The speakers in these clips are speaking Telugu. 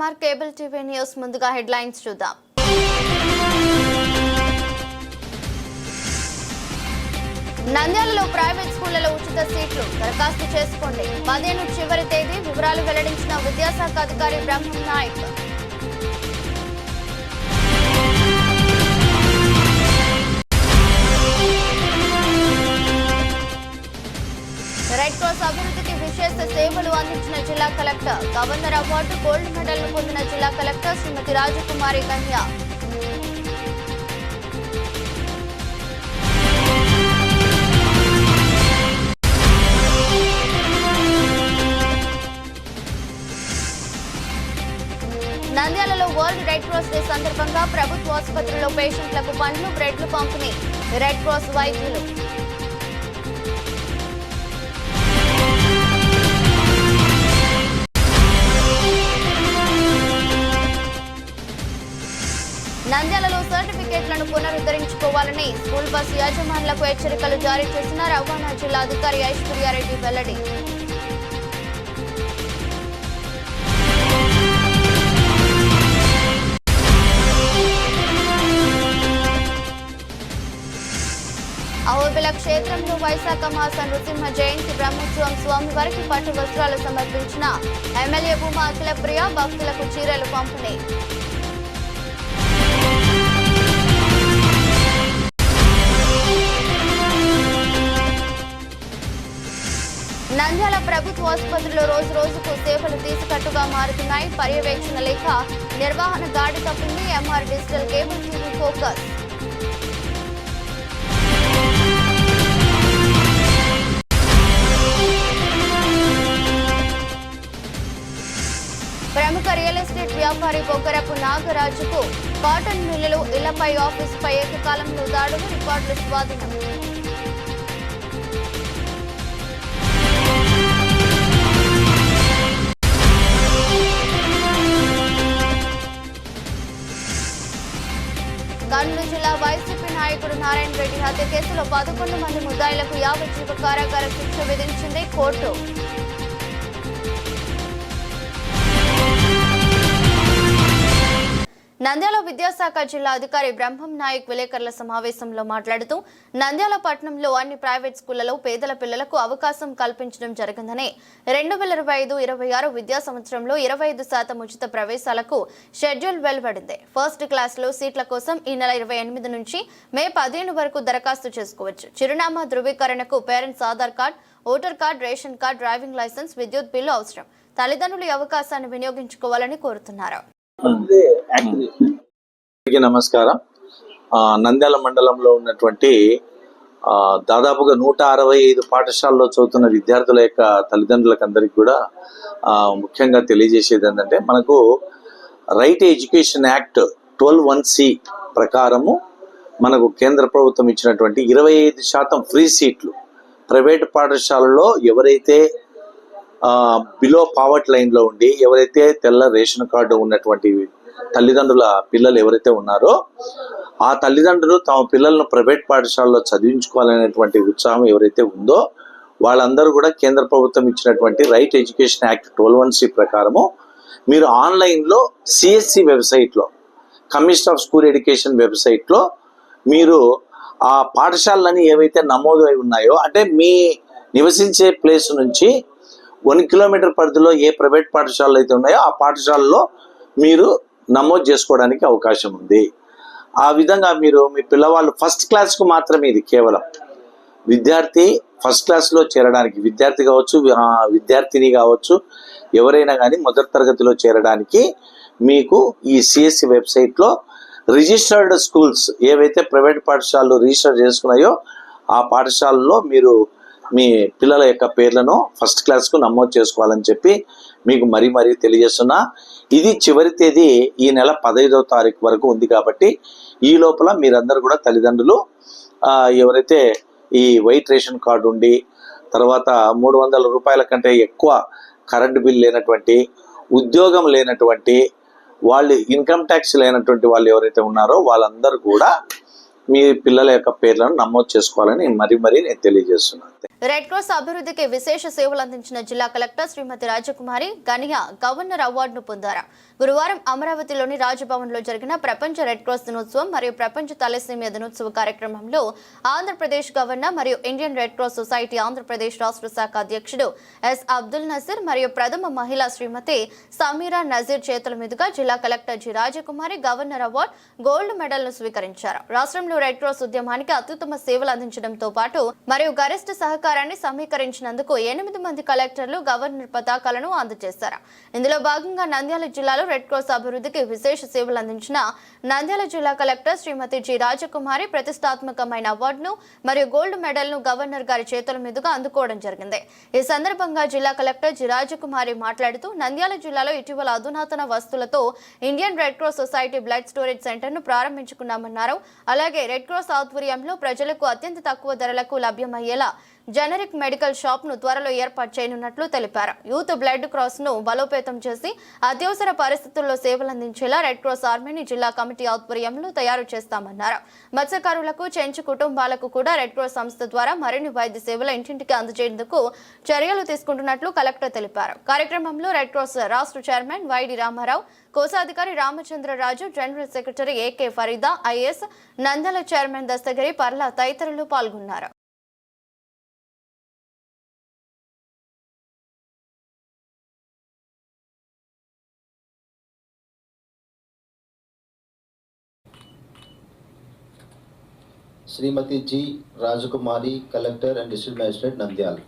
ఎంఆర్ కేబుల్ టీవీ న్యూస్ ముందుగా హెడ్లైన్స్ చూద్దాం. నంద్యాలలో ప్రైవేట్ స్కూళ్ళలో ఉచిత సీట్లు దరఖాస్తు చేసుకోండి. పదిహేను చివరి తేదీ వివరాలు వెల్లడించిన విద్యాశాఖ అధికారి బ్రహ్మం నాయక్. రెడ్ క్రాస్ అభివృద్ధికి విశేష సేవలు అందించిన జిల్లా collector. Governor award gold medal పొందిన జిల్లా కలెక్టర్ శ్రీమతి రాజకుమారి కన్య. నంద్యాలలో వరల్డ్ రెడ్ క్రాస్ డే సందర్భంగా ప్రభుత్వ ఆసుపత్రిలో పేషెంట్లకు పండ్లు బ్రెడ్లు పంపిణీ. రెడ్ క్రాస్ వైద్యులు నంద్యాలలో సర్టిఫికేట్లను పునరుద్ధరించుకోవాలని స్కూల్ బస్సు యజమానులకు హెచ్చరికలు జారీ చేసిన రవాణా జిల్లా అధికారి ఐశ్వర్యారెడ్డి వెల్లడి. అహోబిల క్షేత్రంలో వైశాఖ మాస నృసింహ జయంతి బ్రహ్మోత్సవం స్వామివారికి పట్టు వస్త్రాలు సమర్పించిన ఎమ్మెల్యే భూమా అఖిల ప్రియ భక్తులకు చీరలు పంపిణీ. నంద్యాల ప్రభుత్వ ఆసుపత్రిలో రోజు రోజుకు సేవలు తీసుకట్టుగా మారుతున్నాయి పర్యవేక్షణ లేక నిర్వహణ దాడి తప్పింది MR digital cable TV focus. ప్రముఖ రియల్ ఎస్టేట్ వ్యాపారి బొగ్గరపు నాగరాజుకు కాటన్ మిల్లులు ఇళ్ళపై ఆఫీసుపై ఏకకాలంలో దాడులు రికార్డులు స్వాధీనం. కర్నూలు జిల్లా వైసీపీ నాయకుడు నారాయణ రెడ్డి హత్య కేసులో పదకొండు మంది ముద్దాయిలకు యావజ్జీవ కారాగార శిక్ష విధించింది కోర్టు. నంద్యాల విద్యాశాఖ జిల్లా అధికారి బ్రహ్మం నాయక్ విలేకరుల సమావేశంలో మాట్లాడుతూ నంద్యాల పట్టణంలో అన్ని ప్రైవేట్ స్కూళ్ళలో పేదల పిల్లలకు అవకాశం కల్పించడం జరిగిందని రెండు వేల ఇరవై ఐదు ఇరవై ఆరు విద్యా సంవత్సరంలో ఇరవై ఐదు శాతం ఉచిత ప్రవేశాలకు షెడ్యూల్ వెలువడింది. ఫస్ట్ క్లాస్లో సీట్ల కోసం ఈ నెల ఇరవై ఎనిమిది నుంచి మే పదిహేను వరకు దరఖాస్తు చేసుకోవచ్చు. చిరునామా ధృవీకరణకు parents Aadhaar card voter card ration card driving licence విద్యుత్ బిల్లు అవసరం. తల్లిదండ్రులు అవకాశాన్ని వినియోగించుకోవాలని కోరుతున్నారు. నమస్కారం. నంద్యాల మండలంలో ఉన్నటువంటి దాదాపుగా నూట అరవై ఐదు పాఠశాలలో చదువుతున్న విద్యార్థుల యొక్క తల్లిదండ్రులకు అందరికి కూడా ముఖ్యంగా తెలియజేసేది ఏంటంటే మనకు right education act twelve one C ప్రకారము మనకు కేంద్ర ప్రభుత్వం ఇచ్చినటువంటి ఇరవై ఐదు శాతం ఫ్రీ సీట్లు ప్రైవేట్ పాఠశాలలో ఎవరైతే బిలో పావర్టీ లైన్లో ఉండి ఎవరైతే తెల్ల రేషన్ కార్డు ఉన్నటువంటి తల్లిదండ్రుల పిల్లలు ఎవరైతే ఉన్నారో ఆ తల్లిదండ్రులు తమ పిల్లలను ప్రైవేట్ పాఠశాలలో చదివించుకోవాలనేటువంటి ఉత్సాహం ఎవరైతే ఉందో వాళ్ళందరూ కూడా కేంద్ర ప్రభుత్వం ఇచ్చినటువంటి right education act twelve one C ప్రకారము మీరు ఆన్లైన్లో సిఎస్సి వెబ్సైట్లో కమిషన్ ఆఫ్ స్కూల్ ఎడ్యుకేషన్ వెబ్సైట్లో మీరు ఆ పాఠశాలని ఏవైతే నమోదు అయి ఉన్నాయో అంటే మీ నివసించే ప్లేస్ నుంచి వన్ కిలోమీటర్ పరిధిలో ఏ ప్రైవేట్ పాఠశాలలు అయితే ఉన్నాయో ఆ పాఠశాలలో మీరు నమోదు చేసుకోవడానికి అవకాశం ఉంది. ఆ విధంగా మీరు మీ పిల్లవాళ్ళు ఫస్ట్ క్లాస్కు మాత్రమే ఇది కేవలం. విద్యార్థి ఫస్ట్ క్లాస్లో చేరడానికి విద్యార్థి కావచ్చు విద్యార్థిని కావచ్చు ఎవరైనా కానీ మొదటి తరగతిలో చేరడానికి మీకు ఈ సిఎస్సి వెబ్సైట్లో రిజిస్టర్డ్ స్కూల్స్ ఏవైతే ప్రైవేట్ పాఠశాలలు రిజిస్టర్ చేసుకున్నాయో ఆ పాఠశాలలో మీరు మీ పిల్లల యొక్క పేర్లను ఫస్ట్ క్లాస్కు నమోదు చేసుకోవాలని చెప్పి మీకు మరీ మరీ తెలియజేస్తున్నా. ఇది చివరి తేదీ ఈ నెల పదహైదవ తారీఖు వరకు ఉంది కాబట్టి ఈ లోపల మీరందరూ కూడా తల్లిదండ్రులు ఎవరైతే ఈ వైట్ రేషన్ కార్డు ఉండి తర్వాత మూడు వందల రూపాయల కంటే ఎక్కువ కరెంటు బిల్ లేనటువంటి ఉద్యోగం లేనటువంటి వాళ్ళు ఇన్కమ్ ట్యాక్స్ లేనటువంటి వాళ్ళు ఎవరైతే ఉన్నారో వాళ్ళందరూ కూడా మీ పిల్లల యొక్క పేర్లను నమోదు చేసుకోవాలని మరీ మరీ నేను తెలియజేస్తున్నాను. రెడ్ క్రాస్ అభివృద్ధికి విశేష సేవలు అందించిన జిల్లా కలెక్టర్ శ్రీమతి రాజకుమారి గనియా గవర్నర్ అవార్డును పొందారు. గురువారం అమరావతిలోని రాజభవన్లో జరిగిన ప్రపంచ రెడ్ క్రాస్ దినోత్సవం మరియు ప్రపంచ తలసేమియా దినోత్సవ కార్యక్రమంలో ఆంధ్రప్రదేశ్ గవర్నర్ మరియు Indian red cross society Andhra Pradesh రాష్ట్ర శాఖ అధ్యక్షుడు ఎస్ అబ్దుల్ నజీర్ మరియు ప్రథమ మహిళా శ్రీమతి సమీరా నజీర్ చేతుల మీదుగా జిల్లా collector G Rajakumari governor award gold మెడల్ను స్వీకరించారు. రాష్ట్రంలో రెడ్ క్రాస్ ఉద్యమానికి అత్యుత్తమ సేవలు అందించడంతో పాటు మరియు గరిష్ట సహకారాన్ని సమీకరించినందుకు ఎనిమిది మంది కలెక్టర్లు గవర్నర్ పతాకాలను అందజేశారు. ఇందులో భాగంగా నంద్యాల జిల్లాలో రెడ్ క్రాస్ అభివృద్ధికి విశేష సేవలు అందించిన నంద్యాల జిల్లా కలెక్టర్ శ్రీమతి జి రాజకుమారి ప్రతిష్టాత్మకమైన అవార్డును మరియు గోల్డ్ మెడల్ను గవర్నర్ గారి చేతుల మీదుగా అందుకోవడం జరిగింది. ఈ సందర్భంగా జిల్లా కలెక్టర్ జి రాజకుమారి మాట్లాడుతూ నంద్యాల జిల్లాలో ఇటీవల అధునాతన వస్తువులతో Indian red cross society blood storage సెంటర్ను ప్రారంభించుకున్నామన్నారు. అలాగే రెడ్ క్రాస్ ఆధ్వర్యంలో ప్రజలకు అత్యంత తక్కువ ధరలకు లభ్యమయ్యేలా జనరిక్ మెడికల్ షాప్ను త్వరలో ఏర్పాటు చేయనున్నట్లు తెలిపారు. యూత్ బ్లడ్ క్రాస్ను బలోపేతం చేసి అత్యవసర పరిస్థితుల్లో సేవలు అందించేలా రెడ్ క్రాస్ ఆర్మీని జిల్లా కమిటీ ఆధ్వర్యంలో తయారు చేస్తామన్నారు. మత్స్యకారులకు చెంచు కుటుంబాలకు కూడా రెడ్ క్రాస్ సంస్థ ద్వారా మరిన్ని వైద్య సేవలు ఇంటింటికి అందజేందుకు చర్యలు తీసుకుంటున్నట్లు కలెక్టర్ తెలిపారు. కార్యక్రమంలో రెడ్ క్రాస్ రాష్ట్ర చైర్మన్ వైడి రామారావు కోశాధికారి Ramachandraraju general secretary AK Farida IS నందల chairman Dastagiri పర్ల తదితరులు పాల్గొన్నారు. Srimati G. Rajakumari collector and district magistrate Nandyal.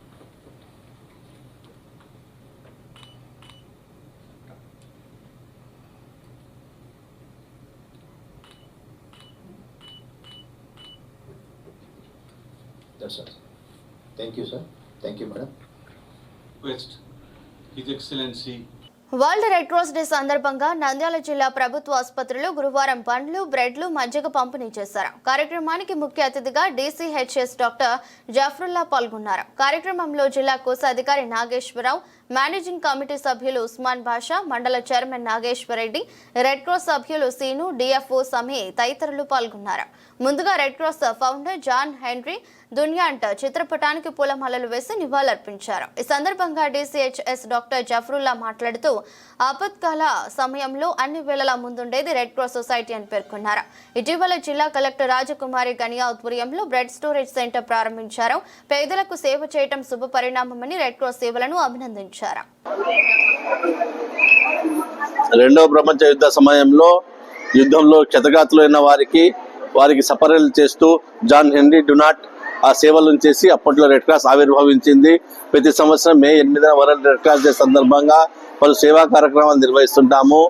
World red cross day సందర్భంగా నంద్యాల జిల్లా ప్రభుత్వ ఆసుపత్రులు గురువారం పండ్లు బ్రెడ్లు మజ్జిగ పంపిణీ చేశారు. కార్యక్రమానికి ముఖ్య అతిథిగా డీసీహెచ్ఎస్ డాక్టర్ జఫరుల్లా పాల్గొన్నారు. కార్యక్రమంలో జిల్లా కోశాధికారి నాగేశ్వరరావు మేనేజింగ్ కమిటీ సభ్యులు ఉస్మాన్ బాషా మండల చైర్మన్ నాగేశ్వరరెడ్డి రెడ్ క్రాస్ సభ్యులు సీను డిఎఫ్ఓ సమీ తదితరులు పాల్గొన్నారు. ముందుగా red cross founder John Henry Dunant చిత్రపటానికి పూలమాలలు వేసి నివాళులర్పించారు. ఈ సందర్భంగా డీసీహెచ్ఎస్ డాక్టర్ జఫరుల్లా మాట్లాడుతూ ఆపత్కాల సమయంలో అన్ని వేళలా ముందుండేది రెడ్ క్రాస్ సొసైటీ అని పేర్కొన్నారు. ఇటీవల జిల్లా కలెక్టర్ రాజకుమారి గనియా ఆధ్వర్యంలో బ్రెడ్ స్టోరేజ్ సెంటర్ ప్రారంభించారు. పేదలకు సేవ చేయటం శుభ పరిణామమని రెడ్ క్రాస్ సేవలను అభినందించారు. రెండవ ప్రపంచ యుద్ధ సమయంలో యుద్ధంలో క్షతగాతులైన వారికి వారికి సపరలు చేస్తూ జాన్ హెన్రీ డునాట్ ఆ సేవలను చేసి అప్పట్లో రెడ్ క్రాస్ ఆవిర్భవించింది. ప్రతి సంవత్సరం మే ఎనిమిదిన వరల్డ్ రెడ్ క్రాస్ డే సందర్భంగా పలు సేవా కార్యక్రమాలు నిర్వహిస్తుంటాము.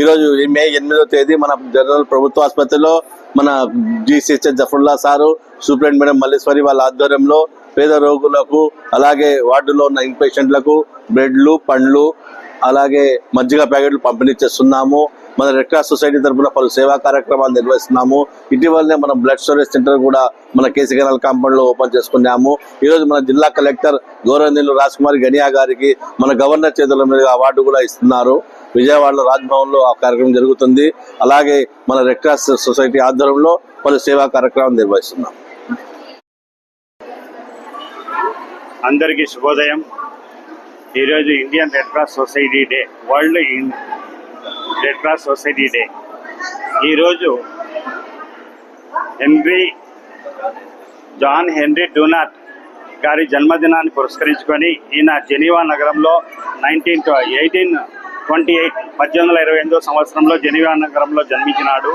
ఈరోజు ఈ మే ఎనిమిదో తేదీ మన జనరల్ ప్రభుత్వ ఆసుపత్రిలో మన GCH Zafarulla sir superintendent madam Malleswari వాళ్ళ ఆధ్వర్యంలో పేద రోగులకు అలాగే వార్డులో ఉన్న ఇన్పేషెంట్లకు బ్రెడ్లు పండ్లు అలాగే మజ్జిగ ప్యాకెట్లు పంపిణీ చేస్తున్నాము. మన రెడ్ క్రాస్ సొసైటీ తరఫున పలు సేవా కార్యక్రమాలు నిర్వహిస్తున్నాము. ఇటీవలనే మనం బ్లడ్ స్టోరేజ్ సెంటర్ కూడా మన కేసీ కెనాల్ కాంపౌండ్లో ఓపెన్ చేసుకున్నాము. ఈరోజు మన జిల్లా కలెక్టర్ గౌరవనీయులు రాజ్ కుమార్ గనియా గారికి మన గవర్నర్ చేతుల మీదుగా అవార్డు కూడా ఇస్తున్నారు. విజయవాడలో రాజ్భవన్లో ఆ కార్యక్రమం జరుగుతుంది. అలాగే మన రెడ్ క్రాస్ సొసైటీ ఆధ్వర్యంలో పలు సేవా కార్యక్రమాలు నిర్వహిస్తున్నాం. అందరికీ శుభోదయం. ఈరోజు Indian red cross society day world in red cross society day. ఈరోజు హెన్రీ జాన్ హెన్రీ డూనాట్ గారి జన్మదినాన్ని పురస్కరించుకొని ఈయన జెనీవా నగరంలో నైన్టీన్ ఎయిటీన్ ట్వంటీ ఎయిట్ పద్దెనిమిది వందల ఇరవై ఎనిమిదో సంవత్సరంలో జెనీవా నగరంలో జన్మించినాడు.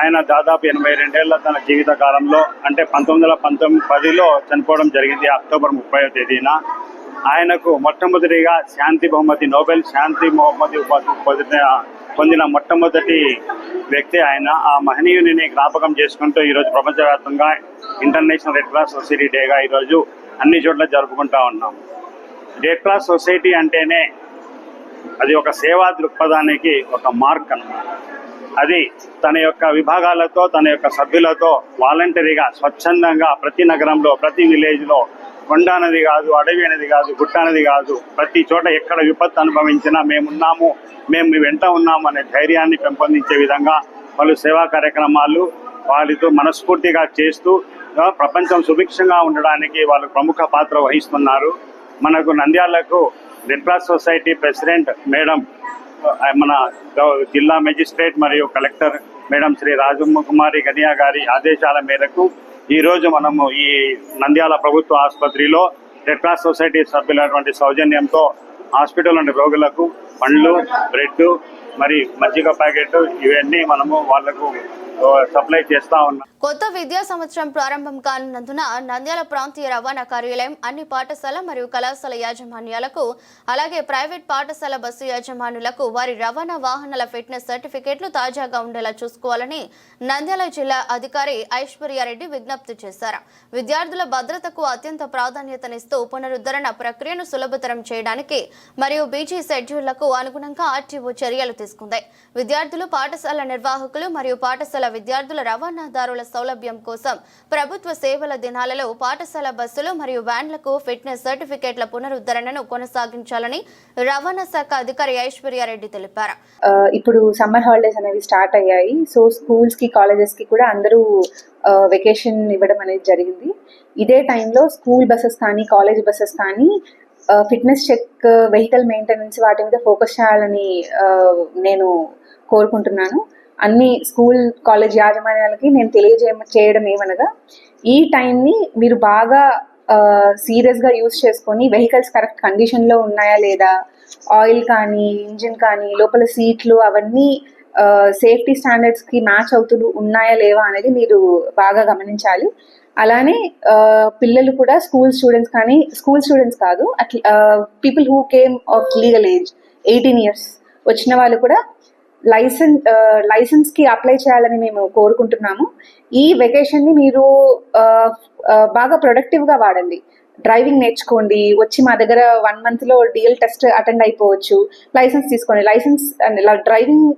ఆయన దాదాపు ఎనభై రెండేళ్ళ తన జీవిత కాలంలో అంటే పంతొమ్మిది వందల పంతొమ్మిది పదిలో చనిపోవడం జరిగింది అక్టోబర్ ముప్పై తేదీన. ఆయనకు మొట్టమొదటిగా శాంతి బహుమతి నోబెల్ శాంతి బహుమతి ఉపాధి పొందిన పొందిన మొట్టమొదటి వ్యక్తి ఆయన. ఆ మహనీయుని జ్ఞాపకం చేసుకుంటూ ఈరోజు ప్రపంచవ్యాప్తంగా ఇంటర్నేషనల్ రెడ్ క్రాస్ సొసైటీ డేగా ఈరోజు అన్ని చోట్ల జరుపుకుంటా ఉన్నాం. రెడ్ క్రాస్ సొసైటీ అంటేనే అది ఒక సేవా దృక్పథానికి ఒక మార్క్ అనమాట అది తన యొక్క విభాగాలతో తన యొక్క సభ్యులతో వాలంటరీగా స్వచ్ఛందంగా ప్రతి నగరంలో ప్రతి విలేజ్లో కొండ అనేది కాదు అడవి అనేది కాదు గుట్ట అనేది కాదు. ప్రతి చోట ఎక్కడ విపత్తు అనుభవించినా మేమున్నాము మేము మీ వెంట ఉన్నాము అనే ధైర్యాన్ని పెంపొందించే విధంగా పలు సేవా కార్యక్రమాలు వారితో మనస్ఫూర్తిగా చేస్తూ ప్రపంచం సుభిక్షంగా ఉండడానికి వాళ్ళు ప్రముఖ పాత్ర వహిస్తున్నారు. మనకు నంద్యాలకు red cross society president madam మన జిల్లా మెజిస్ట్రేట్ మరియు collector madam Shri Rajamma Kumari Guinea గారి ఆదేశాల మేరకు ఈ రోజు మనము ఈ నంద్యాల ప్రభుత్వ ఆసుపత్రిలో రెడ్ క్రాస్ సొసైటీ సభ్యులైనటువంటి సౌజన్యంతో హాస్పిటల్ ఉండే రోగులకు పండ్లు బ్రెడ్ మరి మజ్జిగ ప్యాకెట్ ఇవన్నీ మనము వాళ్ళకు సప్లై చేస్తా ఉన్నాం. కొత్త విద్యా సంవత్సరం ప్రారంభం కానున్నందున నంద్యాల ప్రాంతీయ రవాణా కార్యాలయం అన్ని పాఠశాల మరియు కళాశాల యాజమాన్యాలకు అలాగే ప్రైవేట్ పాఠశాల బస్సు యాజమానులకు వారి రవాణా వాహనాల ఫిట్నెస్ సర్టిఫికేట్లు తాజాగా ఉండేలా చూసుకోవాలని నంద్యాల జిల్లా అధికారి ఐశ్వర్యారెడ్డి విజ్ఞప్తి చేశారు. విద్యార్థుల భద్రతకు అత్యంత ప్రాధాన్యతనిస్తూ పునరుద్ధరణ ప్రక్రియను సులభతరం చేయడానికి మరియు బీజీ షెడ్యూళ్ళకు అనుగుణంగా ఆర్టీఓ చర్యలు తీసుకుంది. విద్యార్థులు పాఠశాల నిర్వాహకులు మరియు పాఠశాల విద్యార్థుల రవాణాదారుల సౌలభ్యం కోసం ప్రభుత్వ సేవల దినాలలో పాఠశాల బస్సులు మరియు వ్యాన్లకు ఫిట్నెస్ సర్టిఫికేట్ల పునరుద్ధరణను కొనసాగించాలని రవాణా శాఖ అధికారి ఐశ్వర్యారెడ్డి తెలిపారు. ఇప్పుడు సమ్మర్ హాలిడేస్ అనేవి స్టార్ట్ అయ్యాయి. సో స్కూల్స్కి కాలేజెస్కి కూడా అందరూ వెకేషన్ ఇవ్వడం అనేది జరిగింది. ఇదే టైంలో స్కూల్ బస్సెస్ కానీ కాలేజ్ బస్సెస్ కానీ ఫిట్నెస్ చెక్ వెహికల్ మెయింటెనెన్స్ వాటి మీద ఫోకస్ చేయాలని నేను కోరుకుంటున్నాను. అన్ని స్కూల్ కాలేజ్ యాజమాన్యాలకి నేను తెలియజేయ చేయడం ఏమనగా ఈ టైంని మీరు బాగా సీరియస్గా యూస్ చేసుకొని వెహికల్స్ కరెక్ట్ కండిషన్లో ఉన్నాయా లేదా ఆయిల్ కానీ ఇంజిన్ కానీ లోపల సీట్లు అవన్నీ సేఫ్టీ స్టాండర్డ్స్కి మ్యాచ్ అవుతూ ఉన్నాయా లేవా అనేది మీరు బాగా గమనించాలి. అలానే పిల్లలు కూడా స్కూల్ స్టూడెంట్స్ కానీ స్కూల్ స్టూడెంట్స్ కాదు అట్లా people who came of legal age eighteen years వచ్చిన వాళ్ళు కూడా లైసెన్స్ లైసెన్స్కి అప్లై చేయాలని మేము కోరుకుంటున్నాము. ఈ వెకేషన్ని మీరు బాగా ప్రొడక్టివ్గా వాడండి. డ్రైవింగ్ నేర్చుకోండి. వచ్చి మా దగ్గర వన్ మంత్లో డిఎల్ టెస్ట్ అటెండ్ అయిపోవచ్చు. లైసెన్స్ తీసుకోండి. లైసెన్స్ డ్రైవింగ్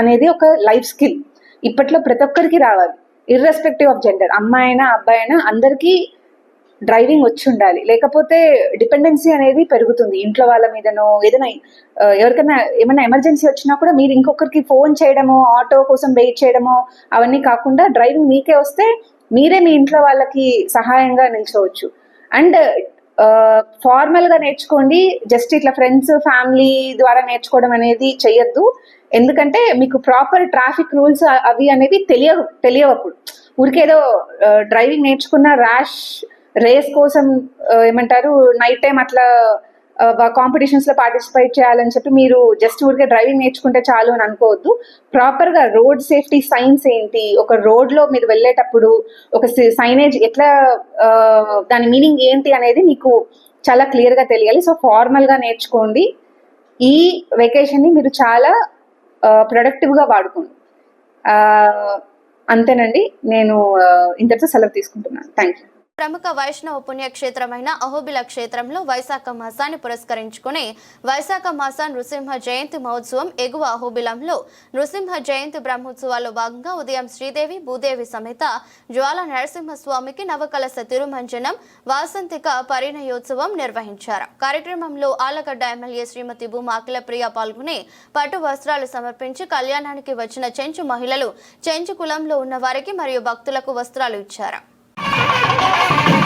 అనేది ఒక లైఫ్ స్కిల్. ఇప్పట్లో ప్రతి ఒక్కరికి రావాలి. Irrespective of gender. అమ్మాయి అయినా అబ్బాయి అయినా అందరికీ డ్రైవింగ్ వచ్చి ఉండాలి. లేకపోతే డిపెండెన్సీ అనేది పెరుగుతుంది. ఇంట్లో వాళ్ళ మీదనో ఏదైనా ఎవరికైనా ఏమైనా ఎమర్జెన్సీ వచ్చినా కూడా మీరు ఇంకొకరికి ఫోన్ చేయడమో ఆటో కోసం వెయిట్ చేయడమో అవన్నీ కాకుండా డ్రైవింగ్ మీకే వస్తే మీరే మీ ఇంట్లో వాళ్ళకి సహాయంగా నిల్చోవచ్చు. అండ్ ఫార్మల్గా నేర్చుకోండి. జస్ట్ ఇట్లా ఫ్రెండ్స్ ఫ్యామిలీ ద్వారా నేర్చుకోవడం అనేది చెయ్యొద్దు. ఎందుకంటే మీకు ప్రాపర్ ట్రాఫిక్ రూల్స్ అవి అనేవి తెలియ తెలియవప్పుడు. ఊరికేదో డ్రైవింగ్ నేర్చుకున్న ర్యాష్ రేస్ కోసం ఏమంటారు నైట్ టైం అట్లా కాంపిటీషన్స్లో పార్టిసిపేట్ చేయాలని చెప్పి మీరు జస్ట్ ఊరికే డ్రైవింగ్ నేర్చుకుంటే చాలు అని అనుకోవద్దు. ప్రాపర్గా రోడ్ సేఫ్టీ సైన్స్ ఏంటి? ఒక రోడ్లో మీరు వెళ్ళేటప్పుడు ఒక సైనేజ్ ఎట్లా దాని మీనింగ్ ఏంటి అనేది మీకు చాలా క్లియర్గా తెలియాలి. సో ఫార్మల్గా నేర్చుకోండి. ఈ వెకేషన్ని మీరు చాలా ప్రొడక్టివ్గా వాడుకోండి. అంతేనండి. నేను ఇంతటితో సెలవు తీసుకుంటున్నాను. థ్యాంక్ యూ ప్రముఖ వైష్ణవ పుణ్యక్షేత్రమైన అహోబిల క్షేత్రంలో వైశాఖ మాసాన్ని పురస్కరించుకుని వైశాఖ మాస నృసింహ జయంతి మహోత్సవం ఎగువ అహోబిలంలో నృసింహ జయంతి బ్రహ్మోత్సవాల్లో భాగంగా ఉదయం శ్రీదేవి భూదేవి సమేత జ్వాల నరసింహస్వామికి నవకలశ తిరుమంజనం వాసంతిక పరిణయోత్సవం నిర్వహించారు. కార్యక్రమంలో ఆలగడ్డ ఎమ్మెల్యే శ్రీమతి భూమా అఖిలప్రియ పాల్గొని పట్టు వస్త్రాలు సమర్పించి కళ్యాణానికి వచ్చిన చెంచు మహిళలు చెంచు కులంలో ఉన్న వారికి మరియు భక్తులకు వస్త్రాలు ఇచ్చారు. Thank you.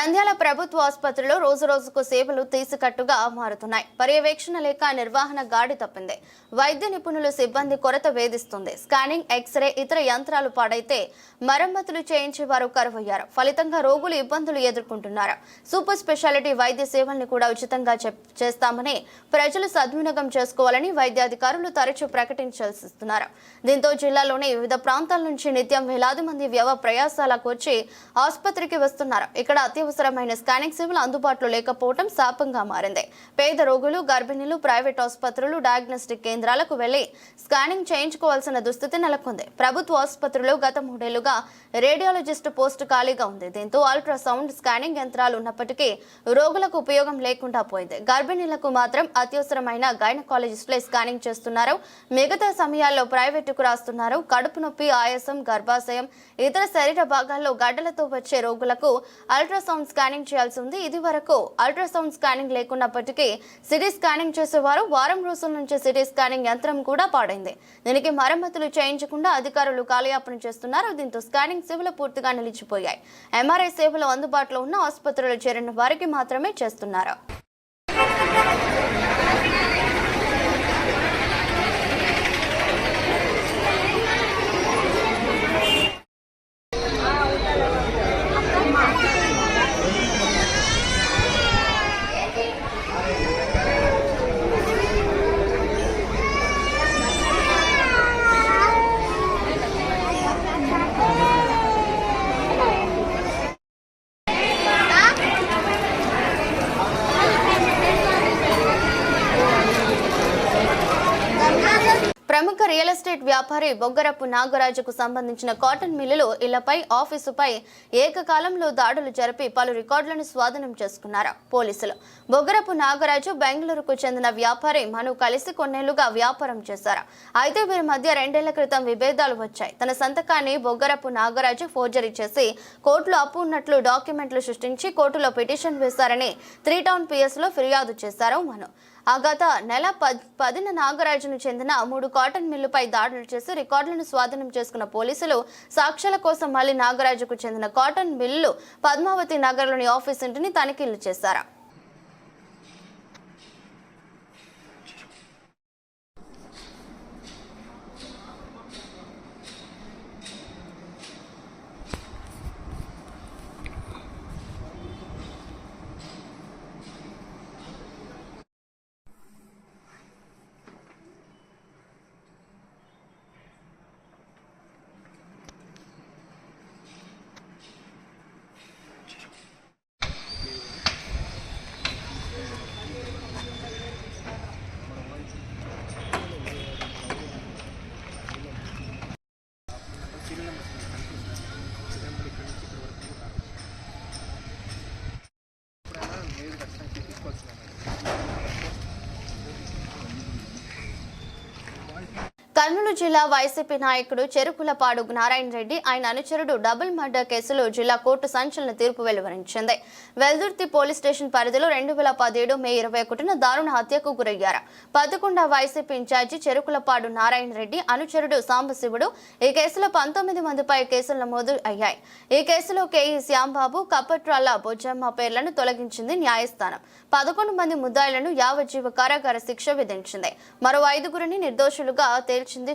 నంద్యాల ప్రభుత్వ ఆసుపత్రిలో రోజు రోజుకు సేవలు తీసికట్టుగా మారుతున్నాయి. పర్యవేక్షణ లేక నిర్వహణ గాడి తప్పింది. వైద్య నిపుణులు సిబ్బంది కొరత వేధిస్తుంది. స్కానింగ్ ఎక్స్రే ఇతర యంత్రాలు పాడైతే మరమ్మతులు చేయించే వారు కరువయ్యారు. ఫలితంగా రోగులు ఇబ్బందులు ఎదుర్కొంటున్నారు. సూపర్ స్పెషాలిటీ వైద్య సేవల్ని కూడా ఉచితంగా చెప్- చేస్తామని ప్రజలు సద్వినియోగం చేసుకోవాలని వైద్యాధికారులు తరచూ ప్రకటించాల్సిస్తున్నారు. దీంతో జిల్లాలోని వివిధ ప్రాంతాల నుంచి నిత్యం వేలాది మంది వ్యవ ప్రయాసాలకు వచ్చి ఆసుపత్రికి వస్తున్నారు. ఇక్కడ అత్యవసరమైన స్కానింగ్ సేవలు అందుబాటులో లేకపోవడం శాపంగా మారింది. పేద రోగులు గర్భిణీలు ప్రైవేట్ ఆసుపత్రులు డయాగ్నోస్టిక్ కేంద్రాలకు వెళ్ళి స్కానింగ్ చేయించుకోవాల్సిన దుస్థితి నెలకొంది. ప్రభుత్వ ఆసుపత్రిలో గత మూడేళ్ళుగా రేడియాలజిస్ట్ పోస్టు ఖాళీగా ఉంది. దీంతో అల్ట్రాసౌండ్ స్కానింగ్ యంత్రాలు ఉన్నప్పటికీ రోగులకు ఉపయోగం లేకుండా పోయింది. గర్భిణీలకు మాత్రం అత్యవసరమైన గైనకాలజిస్టులే స్కానింగ్ చేస్తున్నారు. మిగతా సమయాల్లో ప్రైవేటుకు రాస్తున్నారు. కడుపు నొప్పి ఆయాసం గర్భాశయం ఇతర శరీర భాగాల్లో గడ్డలతో వచ్చే రోగులకు అల్ట్రాసౌండ్ స్కానింగ్ చేయాల్సి ఉంది. ఇది వరకు అల్ట్రాసౌండ్ స్కానింగ్ లేకున్నప్పటికీ సిటీ స్కానింగ్ చేసేవారు. వారం రోజుల నుంచి సిటీ స్కానింగ్ యంత్రం కూడా పాడైంది. దీనికి మరమ్మతులు చేయించకుండా అధికారులు కాలయాపన చేస్తున్నారు. దీంతో స్కానింగ్ సేవలు పూర్తిగా నిలిచిపోయాయి. ఎంఆర్ఐ సేవలు అందుబాటులో ఉన్న ఆసుపత్రులు చేరిన వారికి మాత్రమే చేస్తున్నారు ప్రముఖ రియల్ మంత్రి బొగ్గరపు నాగరాజుకు సంబంధించిన కాటన్ మిల్లులు ఇళ్ళపై ఆఫీసుపై ఏకకాలంలో దాడులు జరిపి పలు రికార్డులను స్వాధీనం చేసుకున్నారు పోలీసులు. బొగ్గరపు నాగరాజు బెంగళూరుకు చెందిన వ్యాపారి మను కలిసి కొన్నేళ్ళుగా వ్యాపారం చేశారు. అయితే వీరి మధ్య రెండేళ్ళ క్రితం విభేదాలు వచ్చాయి. తన సంతకాన్ని బొగ్గరపు నాగరాజు ఫోర్జరీ చేసి కోర్టులో అప్పు ఉన్నట్లు డాక్యుమెంట్లు సృష్టించి కోర్టులో పిటిషన్ వేశారని త్రీ టౌన్ పిఎస్లో ఫిర్యాదు చేశారు మను. ఆ గత నెల పద్- పదిన నాగరాజును చెందిన మూడు కాటన్ మిల్లుపై దాడులు చేసి రికార్డులను స్వాధీనం చేసుకున్న పోలీసులు సాక్ష్యాల కోసం మళ్ళీ నాగరాజుకు చెందిన కాటన్ మిల్లు పద్మావతి నగర్లోని ఆఫీస్ ఇంటిని తనిఖీలు చేశారు. one కర్నూలు జిల్లా వైసీపీ నాయకుడు చెరుకులపాడు నారాయణ రెడ్డి ఆయన అనుచరుడు డబుల్ మర్డర్ కేసులో జిల్లా కోర్టు సంచలన తీర్పు వెలువరించింది. వెల్దుర్తి పోలీస్ స్టేషన్ పరిధిలో రెండు వేల పదిహేడు మే ఇరవై ఒకటిన దారుణ హత్యకు గురయ్యారు. పదకొండ వైసీపీ ఇన్ఛార్జి చెరుకులపాడు నారాయణ రెడ్డి అనుచరుడు సాంబశివుడు ఈ కేసులో పంతొమ్మిది మందిపై కేసులు నమోదు అయ్యాయి. ఈ కేసులో కేఈ శ్యాంబాబు కప్పట్రాల బొజ్జమ్మ పేర్లను తొలగించింది న్యాయస్థానం. పదకొండు మంది ముద్దాయిలను యావజ్జీవ కారాగార శిక్ష విధించింది. మరో ఐదుగురిని నిర్దోషులుగా తేల్చింది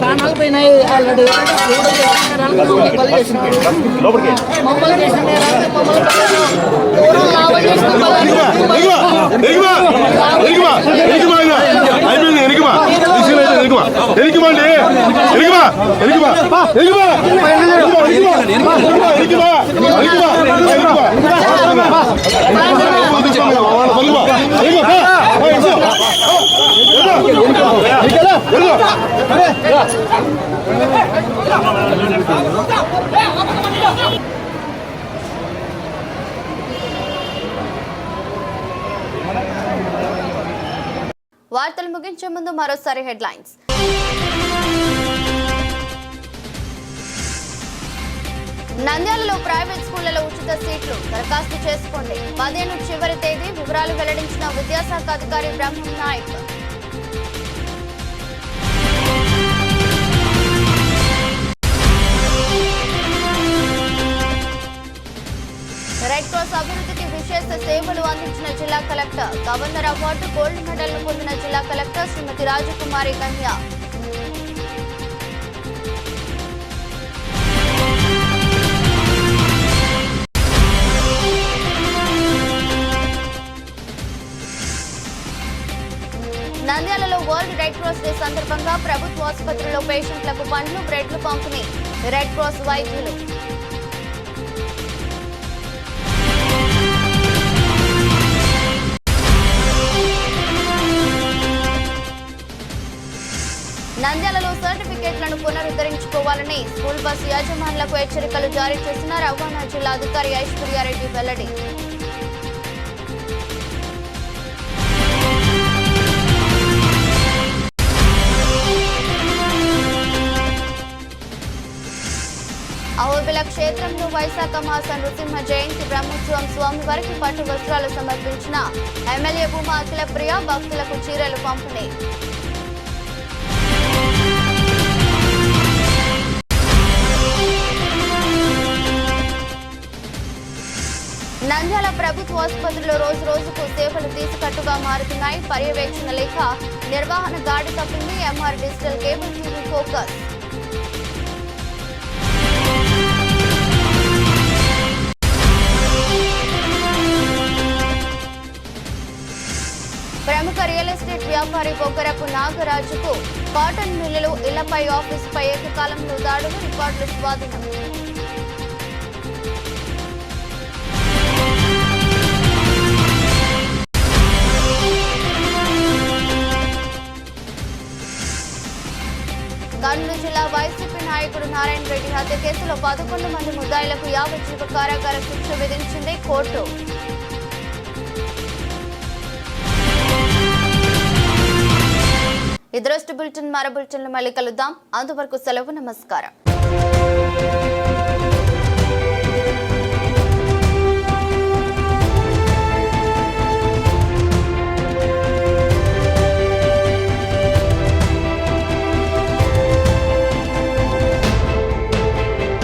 మీరు బలైనాము మమ్మల్ని ప్రాణాలు పోయినాయి ఆల్రెడీ బలి చేసినారు మమ్మల్ని చేసిన నేరానికి మమ్మల్ని ఎవరో లాభ చేసిన వార్తలు ముగించే ముందు మరోసారి హెడ్లైన్స్. నంద్యాలలో ప్రైవేట్ స్కూళ్ళలో ఉచిత సీట్లు దరఖాస్తు చేసుకోండి. పదిహేను చివరి తేదీ వివరాలు వెల్లడించిన విద్యాశాఖ అధికారి బ్రహ్మం నాయక్. విశేష సేవలు అందించిన జిల్లా కలెక్టర్. గవర్నర్ అవార్డు గోల్డ్ మెడల్ను పొందిన జిల్లా కలెక్టర్ శ్రీమతి రాజకుమారి కన్య. నంద్యాలలో వరల్డ్ రెడ్ క్రాస్ డే సందర్భంగా ప్రభుత్వ ఆసుపత్రిలో పేషెంట్లకు పండ్లు బ్రెడ్లు పంపిణీ. రెడ్ క్రాస్ వైద్యులు పునరుద్ధరించుకోవాలని స్కూల్ బస్సు యాజమాన్లకు హెచ్చరికలు జారీ చేసిన రవాణా జిల్లా అధికారి ఐశ్వర్యారెడ్డి వెల్లడి. అహోబిల క్షేత్రంలో వైశాఖ మాస నృసింహ జయంతి బ్రహ్మోత్సవం స్వామివారికి పట్టు వస్త్రాలు సమర్పించిన ఎమ్మెల్యే భూమా అఖిల ప్రియ భక్తులకు చీరలు పంపిణీ. నంద్యాల ప్రభుత్వ ఆసుపత్రిలో రోజు రోజుకు సేవలు తీసుకట్టుగా మారుతున్నాయి పర్యవేక్షణ లేక నిర్వహణ గాడి తప్పింది MR digital cable TV focus. ప్రముఖ రియల్ ఎస్టేట్ వ్యాపారి బొగ్గరపు నాగరాజుకు కాటన్ మిల్లులు ఇళ్ళపై ఆఫీసుపై ఏకకాలంలో దాడులు రికార్డులు స్వాధీనం. కేసులో పదకొండు మంది ముద్దాయిలకు యావజ్జీవ కారాగార శిక్ష విధించింది కోర్టు. ఈ బులెటిన్ మరో బులెటిన్లు మళ్ళీ కలుద్దాం. అంతవరకు సెలవు నమస్కారం.